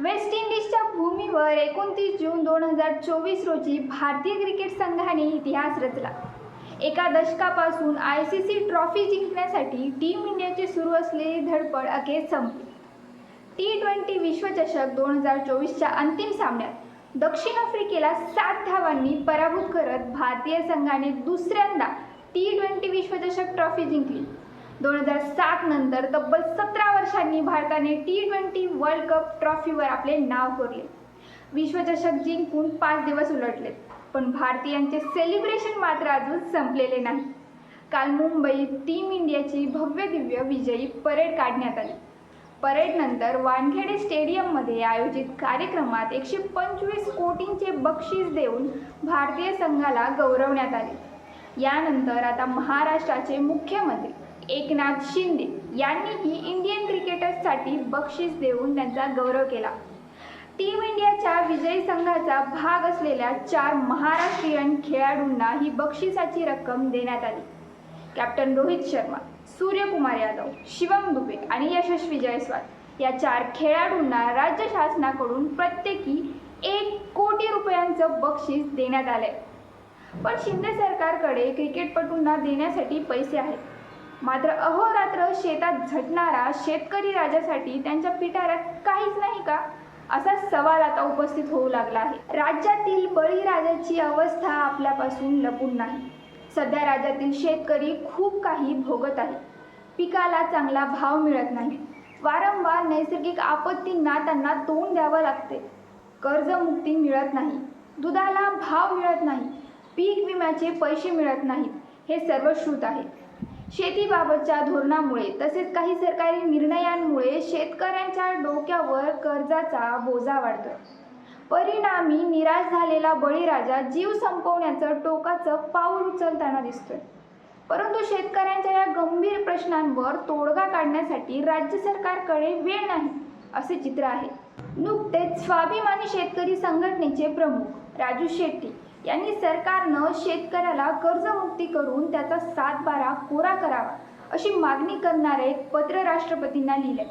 Waste इंडिजच्या भूमीवर एकोणतीस जून दोन हजार चोवीस रोजी भारतीय क्रिकेट संघाने इतिहास रचला. एका दशकापासून आय सी सी ट्रॉफी जिंकण्यासाठी टीम इंडियाची सुरू असलेली धडपड अखेर संपली. टी ट्वेंटी विश्वचषक दोन हजार चोवीसच्या अंतिम सामन्यात दक्षिण आफ्रिकेला सात धावांनी पराभूत करत भारतीय संघाने दुसऱ्यांदा टी ट्वेंटी विश्वचषक ट्रॉफी जिंकली. दोन हजार सात नंतर तब्बल सतरा वर्षांनी भारताने टी ट्वेंटी वर्ल्ड कप ट्रॉफीवर आपले नाव कोरले. विश्वचषक जिंकून पाच दिवस उलटले पण भारतीयांचे सेलिब्रेशन मात्र अजून संपलेले नाही. काल मुंबईत टीम इंडियाची भव्य दिव्य विजयी परेड काढण्यात आली. परेडनंतर वानखेडे स्टेडियममध्ये आयोजित कार्यक्रमात एकशे पंचवीस कोटींचे बक्षीस देऊन भारतीय संघाला गौरवण्यात आले. यानंतर आता महाराष्ट्राचे मुख्यमंत्री एकनाथ शिंदे यांनीही इंडियन क्रिकेटर्ससाठी बक्षीस देऊन त्यांचा गौरव केला. टीम इंडियाच्या विजयी संघाचा भाग असलेल्या चार महाराष्ट्रीयन खेळाडूंना ही बक्षिसाची रक्कम देण्यात आली. कॅप्टन रोहित शर्मा सूर्यकुमार यादव शिवम दुबे आणि यशस्वी जयस्वाल या चार खेळाडूंना राज्य शासनाकडून प्रत्येकी एक कोटी रुपयांचं बक्षीस देण्यात आलंय. पण शिंदे सरकारकडे क्रिकेटपटूंना देण्यासाठी पैसे आहेत. मात्र अहोरात्र शेतात झटणारा शेतकरी राजासाठी त्यांच्या पिटाऱ्यात काहीच नाही का? असा सवाल आता उपस्थित होऊ लागला आहे. राज्यातील बळीराजाची अवस्था आपल्यापासून लपून नाही. सध्या राज्यातील शेतकरी खूप काही भोगत आहे पिकाला चांगला भाव मिळत नाही. वारंवार नैसर्गिक आपत्तींना त्यांना तोंड द्यावं लागते. कर्जमुक्ती मिळत नाही. दुधाला भाव मिळत नाही. पीक विम्याचे पैसे मिळत नाहीत. हे सर्व श्रुत आहे. शेतीबाबतच्या धोरणामुळे तसेच काही सरकारी निर्णयांमुळे शेतकऱ्यांच्या डोक्यावर कर्जाचा बोजा वाढतो. परिणामी निराश झालेला बळीराजा जीव संपवण्याचं टोकाचं पाऊल उचलताना दिसतोय. परंतु शेतकऱ्यांच्या या गंभीर प्रश्नांवर तोडगा काढण्यासाठी राज्य सरकारकडे वेळ नाही असे चित्र आहे. नुकतेच स्वाभिमानी शेतकरी संघटनेचे प्रमुख राजू शेट्टी यांनी सरकारनं शेतकऱ्याला कर्जमुक्ती करून त्याचा सातबारा कोरा करावा अशी मागणी करणारे पत्र राष्ट्रपतींना लिहिले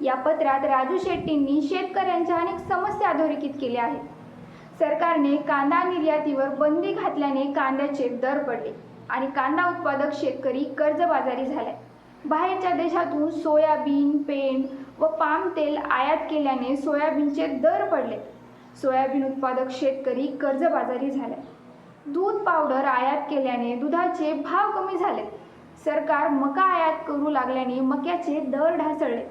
या पत्रात राजू शेट्टींनी शेतकऱ्यांच्या अनेक समस्या अधोरेखित केल्या आहेत. सरकारने कांदा निर्यातीवर बंदी घातल्याने कांद्याचे दर पडले आणि कांदा उत्पादक शेतकरी कर्जबाजारी झालाय. बाहेरच्या देशातून सोयाबीन पेंड व पाम तेल आयात केल्याने सोयाबीनचे दर पडले. सोयाबीन उत्पादक शेतकरी कर्जबाजारी झाले. दूध पावडर आयात केल्याने दुधाचे भाव कमी झाले. सरकार मका आयात करू लागल्याने मक्याचे दर ढासळले.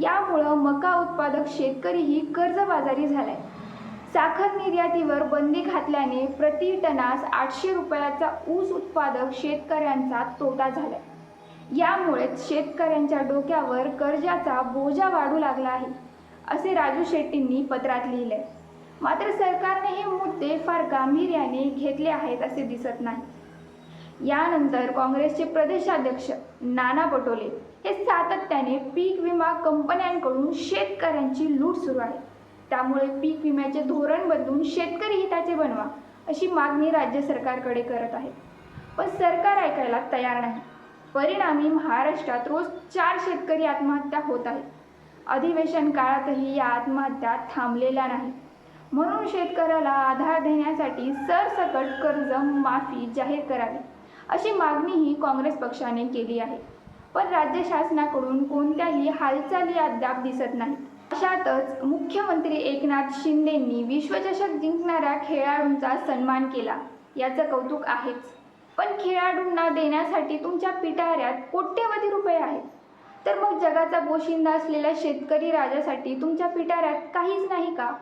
यामुळं मका उत्पादक शेतकरीही कर्जबाजारी झालाय साखर निर्यातीवर बंदी घातल्याने प्रति टनास आठशे रुपयाचा ऊस उत्पादक शेतकऱ्यांचा तोटा झालाय यामुळेच शेतकऱ्यांच्या डोक्यावर कर्जाचा बोजा वाढू लागला आहे. असे राजू शेट्टींनी पत्रात लिहिले. मात्र सरकारने हे मुद्दे फार गांभीर्याने घेतले आहेत असे दिसत नाही. यानंतर काँग्रेसचे प्रदेशाध्यक्ष नाना पटोले हे सातत्याने पीक विमा कंपन्यांकडून शेतकऱ्यांची लूट सुरू आहे. त्यामुळे पीक विम्याचे धोरण बदलून शेतकरी हिताचे बनवा अशी मागणी राज्य सरकारकडे करत आहे. पण सरकार ऐकायला तयार नाही. परिणामी महाराष्ट्रात रोज चार शेतकरी आत्महत्या होत आहेत. अधिवेशन काळातही या आत्महत्या थांबलेल्या नाही. म्हणून शेतकऱ्याला आधार देण्यासाठी सरसकट कर्ज माफी जाहीर करावी अशी मागणीही काँग्रेस पक्षाने केली आहे. पण राज्य शासनाकडून कोणत्याही हालचाली अद्याप दिसत नाहीत. अशातच मुख्यमंत्री एकनाथ शिंदेंनी विश्वचषक जिंकणाऱ्या खेळाडूंचा सन्मान केला याचं कौतुक आहेच. पण खेळाडूंना देण्यासाठी तुमच्या पिटाऱ्यात कोट्यवधी रुपये आहेत. तर मग जगाचा पोशिंदा असलेल्या शेतकरी राजासाठी तुमच्या पिटाऱ्यात काहीच नाही का?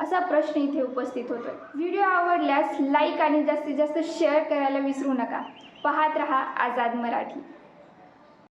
असा प्रश्न इथे उपस्थित होतोय. व्हिडिओ आवडल्यास लाईक आणि जास्तीत जास्त शेअर करायला विसरू नका. पाहत रहा आझाद मराठी.